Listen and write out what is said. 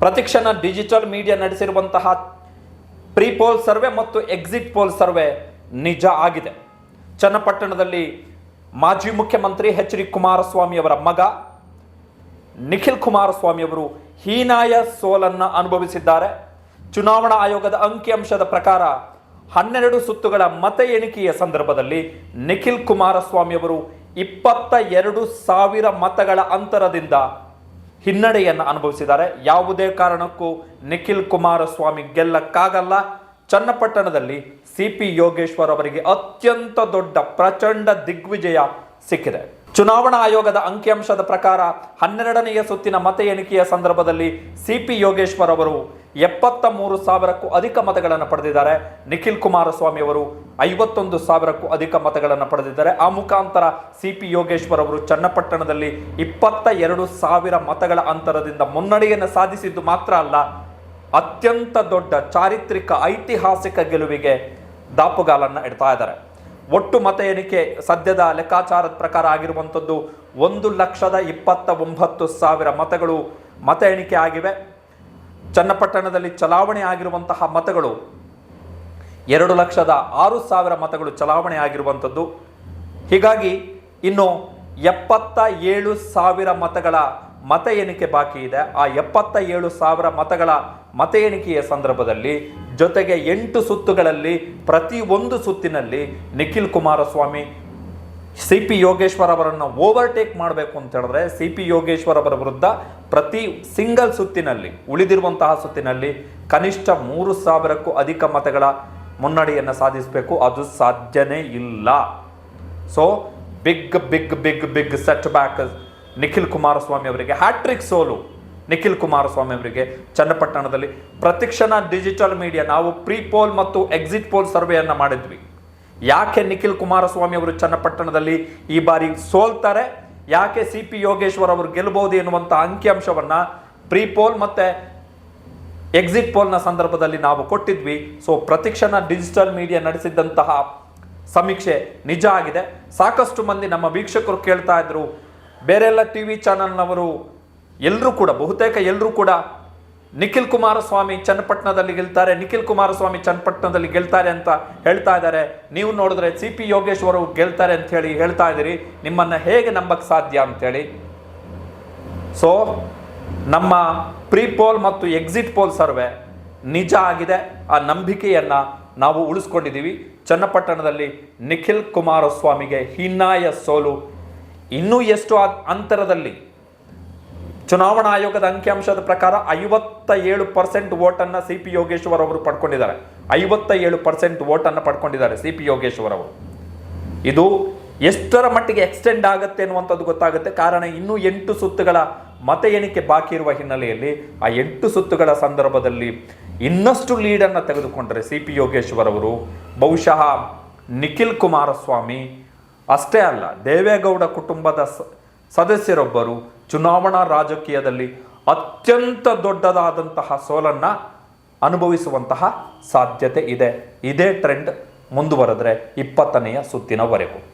ಪ್ರತಿಕ್ಷಣ digital media ನಡೆಸಿರುವಂತಹ pre poll survey ಮತ್ತು ಎಕ್ಸಿಟ್ ಪೋಲ್ ಸರ್ವೆ ನಿಜ ಆಗಿದೆ. ಚನ್ನಪಟ್ಟಣದಲ್ಲಿ ಮಾಜಿ ಮುಖ್ಯಮಂತ್ರಿ ಎಚ್ ಡಿ ಕುಮಾರಸ್ವಾಮಿ ಅವರ ಮಗ ನಿಖಿಲ್ ಕುಮಾರಸ್ವಾಮಿ ಅವರು ಹೀನಾಯ ಸೋಲನ್ನು ಅನುಭವಿಸಿದ್ದಾರೆ. ಚುನಾವಣಾ ಆಯೋಗದ ಅಂಕಿಅಂಶದ ಪ್ರಕಾರ ಹನ್ನೆರಡು ಸುತ್ತುಗಳ ಮತ ಎಣಿಕೆಯ ಸಂದರ್ಭದಲ್ಲಿ ನಿಖಿಲ್ ಕುಮಾರಸ್ವಾಮಿ ಅವರು ಇಪ್ಪತ್ತ ಎರಡು ಸಾವಿರ ಮತಗಳ ಅಂತರದಿಂದ ಹಿನ್ನಡೆಯನ್ನು ಅನುಭವಿಸಿದ್ದಾರೆ. ಯಾವುದೇ ಕಾರಣಕ್ಕೂ ನಿಖಿಲ್ ಕುಮಾರಸ್ವಾಮಿ ಗೆಲ್ಲಕ್ಕಾಗಲ್ಲ. ಚನ್ನಪಟ್ಟಣದಲ್ಲಿ ಸಿ ಪಿ ಯೋಗೇಶ್ವರ್ ಅವರಿಗೆ ಅತ್ಯಂತ ದೊಡ್ಡ ಪ್ರಚಂಡ ದಿಗ್ವಿಜಯ ಸಿಕ್ಕಿದೆ. ಚುನಾವಣಾ ಆಯೋಗದ ಅಂಕಿಅಂಶದ ಪ್ರಕಾರ ಹನ್ನೆರಡನೆಯ ಸುತ್ತಿನ ಮತ ಎಣಿಕೆಯ ಸಂದರ್ಭದಲ್ಲಿ ಸಿ ಪಿ ಯೋಗೇಶ್ವರ್ ಅವರು ಎಪ್ಪತ್ತ ಮೂರು ಸಾವಿರಕ್ಕೂ ಅಧಿಕ ಮತಗಳನ್ನು ಪಡೆದಿದ್ದಾರೆ. ನಿಖಿಲ್ ಕುಮಾರಸ್ವಾಮಿ ಅವರು ಐವತ್ತೊಂದು ಸಾವಿರಕ್ಕೂ ಅಧಿಕ ಮತಗಳನ್ನು ಪಡೆದಿದ್ದಾರೆ. ಆ ಮುಖಾಂತರ ಸಿ ಪಿ ಯೋಗೇಶ್ವರ್ ಅವರು ಚನ್ನಪಟ್ಟಣದಲ್ಲಿ ಇಪ್ಪತ್ತ ಎರಡು ಸಾವಿರ ಮತಗಳ ಅಂತರದಿಂದ ಮುನ್ನಡೆಯನ್ನು ಸಾಧಿಸಿದ್ದು ಮಾತ್ರ ಅಲ್ಲ, ಅತ್ಯಂತ ದೊಡ್ಡ ಚಾರಿತ್ರಿಕ ಐತಿಹಾಸಿಕ ಗೆಲುವಿಗೆ ದಾಪುಗಾಲನ್ನು ಇಡ್ತಾ ಇದ್ದಾರೆ. ಒಟ್ಟು ಮತ ಎಣಿಕೆ ಸದ್ಯದ ಲೆಕ್ಕಾಚಾರದ ಪ್ರಕಾರ ಆಗಿರುವಂಥದ್ದು ಒಂದು ಲಕ್ಷದ ಇಪ್ಪತ್ತ ಒಂಬತ್ತು ಸಾವಿರ ಮತಗಳು ಮತ ಎಣಿಕೆ ಆಗಿವೆ. ಚನ್ನಪಟ್ಟಣದಲ್ಲಿ ಚಲಾವಣೆ ಆಗಿರುವಂತಹ ಮತಗಳು ಎರಡು ಲಕ್ಷದ ಆರು ಸಾವಿರ ಮತಗಳು ಚಲಾವಣೆ ಆಗಿರುವಂಥದ್ದು. ಹೀಗಾಗಿ ಇನ್ನು ಎಪ್ಪತ್ತ ಏಳು ಸಾವಿರ ಮತಗಳ ಮತ ಎಣಿಕೆ ಬಾಕಿ ಇದೆ. ಆ ಎಪ್ಪತ್ತ ಏಳು ಸಾವಿರ ಮತಗಳ ಮತ ಎಣಿಕೆಯ ಸಂದರ್ಭದಲ್ಲಿ ಜೊತೆಗೆ ಎಂಟು ಸುತ್ತುಗಳಲ್ಲಿ ಪ್ರತಿ ಒಂದು ಸುತ್ತಿನಲ್ಲಿ ನಿಖಿಲ್ ಕುಮಾರಸ್ವಾಮಿ, ಸಿ ಪಿ ಯೋಗೇಶ್ವರ್ ಅವರನ್ನು ಓವರ್ಟೇಕ್ ಮಾಡಬೇಕು ಅಂತ ಹೇಳಿದ್ರೆ ಸಿ ಪಿ ಯೋಗೇಶ್ವರ್ ಅವರ ವಿರುದ್ಧ ಪ್ರತಿ ಸಿಂಗಲ್ ಸುತ್ತಿನಲ್ಲಿ, ಉಳಿದಿರುವಂತಹ ಸುತ್ತಿನಲ್ಲಿ ಕನಿಷ್ಠ ಮೂರು ಸಾವಿರಕ್ಕೂ ಅಧಿಕ ಮತಗಳ ಮುನ್ನಡೆಯನ್ನು ಸಾಧಿಸಬೇಕು. ಅದು ಸಾಧ್ಯನೇ ಇಲ್ಲ. So big big big big set back Nikhil Kumaraswamy ಅವರಿಗೆ. ಹ್ಯಾಟ್ರಿಕ್ ಸೋಲು ನಿಖಿಲ್ ಕುಮಾರಸ್ವಾಮಿ ಅವರಿಗೆ. ಚನ್ನಪಟ್ಟಣದಲ್ಲಿ ಪ್ರತಿಕ್ಷಣ ಡಿಜಿಟಲ್ ಮೀಡಿಯಾ ನಾವು ಪ್ರೀ ಪೋಲ್ ಮತ್ತು ಎಕ್ಸಿಟ್ ಪೋಲ್ ಸರ್ವೆಯನ್ನು ಮಾಡಿದ್ವಿ. ಯಾಕೆ ನಿಖಿಲ್ ಕುಮಾರಸ್ವಾಮಿ ಅವರು ಚನ್ನಪಟ್ಟಣದಲ್ಲಿ ಈ ಬಾರಿ ಸೋಲ್ತಾರೆ? ಯಾಕೆ ಸಿ ಪಿ ಯೋಗೇಶ್ವರ್ ಅವರು ಗೆಲ್ಲಬಹುದು ಎನ್ನುವಂಥ ಅಂಕಿಅಂಶವನ್ನ ಪ್ರೀ ಪೋಲ್ ಮತ್ತೆ ಎಕ್ಸಿಟ್ ಪೋಲ್ನ ಸಂದರ್ಭದಲ್ಲಿ ನಾವು ಕೊಟ್ಟಿದ್ವಿ. ಸೊ ಪ್ರತಿಕ್ಷಣ ಡಿಜಿಟಲ್ ಮೀಡಿಯಾ ನಡೆಸಿದ್ದಂತಹ ಸಮೀಕ್ಷೆ ನಿಜ ಆಗಿದೆ. ಸಾಕಷ್ಟು ಮಂದಿ ನಮ್ಮ ವೀಕ್ಷಕರು ಕೇಳ್ತಾ ಇದ್ರು. ಬೇರೆಲ್ಲ ಟಿ ವಿ ಚಾನಲ್ನವರು ಎಲ್ಲರೂ ಕೂಡ, ಬಹುತೇಕ ಎಲ್ಲರೂ ಕೂಡ ನಿಖಿಲ್ ಕುಮಾರಸ್ವಾಮಿ ಚನ್ನಪಟ್ಟಣದಲ್ಲಿ ಗೆಲ್ತಾರೆ. ನಿಖಿಲ್ ಕುಮಾರಸ್ವಾಮಿ ಚನ್ನಪಟ್ಟಣದಲ್ಲಿ ಗೆಲ್ತಾರೆ ಅಂತ ಹೇಳ್ತಾ ಇದ್ದಾರೆ. ನೀವು ನೋಡಿದ್ರೆ ಸಿ ಪಿ ಯೋಗೇಶ್ ಅವರು ಗೆಲ್ತಾರೆ ಅಂತ ಹೇಳಿ ಹೇಳ್ತಾ ಇದ್ದೀರಿ. ನಿಮ್ಮನ್ನು ಹೇಗೆ ನಂಬಕ್ಕೆ ಸಾಧ್ಯ ಅಂತೇಳಿ ಸೊ ನಮ್ಮ ಪ್ರೀ ಪೋಲ್ ಮತ್ತು ಎಕ್ಸಿಟ್ ಪೋಲ್ ಸರ್ವೆ ನಿಜ ಆಗಿದೆ. ಆ ನಂಬಿಕೆಯನ್ನು ನಾವು ಉಳಿಸ್ಕೊಂಡಿದ್ದೀವಿ. ಚನ್ನಪಟ್ಟಣದಲ್ಲಿ ನಿಖಿಲ್ ಕುಮಾರಸ್ವಾಮಿಗೆ ಹೀನಾಯ ಸೋಲು. ಇನ್ನೂ ಎಷ್ಟು ಅಂತರದಲ್ಲಿ ಚುನಾವಣಾ ಆಯೋಗದ ಅಂಕಿಅಂಶದ ಪ್ರಕಾರ ಐವತ್ತ ಏಳು ಪರ್ಸೆಂಟ್ ವೋಟನ್ನು ಸಿ ಪಿ ಯೋಗೇಶ್ವರ್ ಅವರು ಪಡ್ಕೊಂಡಿದ್ದಾರೆ. ಐವತ್ತ ಏಳು ಪರ್ಸೆಂಟ್ ವೋಟನ್ನು ಪಡ್ಕೊಂಡಿದ್ದಾರೆ ಸಿ ಪಿ ಯೋಗೇಶ್ವರ್ ಅವರು. ಇದು ಎಷ್ಟರ ಮಟ್ಟಿಗೆ ಎಕ್ಸ್ಟೆಂಡ್ ಆಗುತ್ತೆ ಅನ್ನುವಂಥದ್ದು ಗೊತ್ತಾಗುತ್ತೆ. ಕಾರಣ ಇನ್ನೂ ಎಂಟು ಸುತ್ತುಗಳ ಮತ ಎಣಿಕೆ ಬಾಕಿ ಇರುವ ಹಿನ್ನೆಲೆಯಲ್ಲಿ ಆ ಎಂಟು ಸುತ್ತುಗಳ ಸಂದರ್ಭದಲ್ಲಿ ಇನ್ನಷ್ಟು ಲೀಡನ್ನು ತೆಗೆದುಕೊಂಡರೆ ಸಿ ಪಿ ಯೋಗೇಶ್ವರ್ ಅವರು ಬಹುಶಃ ನಿಖಿಲ್ ಕುಮಾರಸ್ವಾಮಿ ಅಷ್ಟೇ ಅಲ್ಲ, ದೇವೇಗೌಡ ಕುಟುಂಬದ ಸದಸ್ಯರೊಬ್ಬರು ಚುನಾವಣಾ ರಾಜಕೀಯದಲ್ಲಿ ಅತ್ಯಂತ ದೊಡ್ಡದಾದಂತಹ ಸೋಲನ್ನ ಅನುಭವಿಸುವಂತಹ ಸಾಧ್ಯತೆ ಇದೆ. ಇದೇ ಟ್ರೆಂಡ್ ಮುಂದುವರೆದ್ರೆ ಇಪ್ಪತ್ತನೆಯ ಸುತ್ತಿನವರೆಗೂ.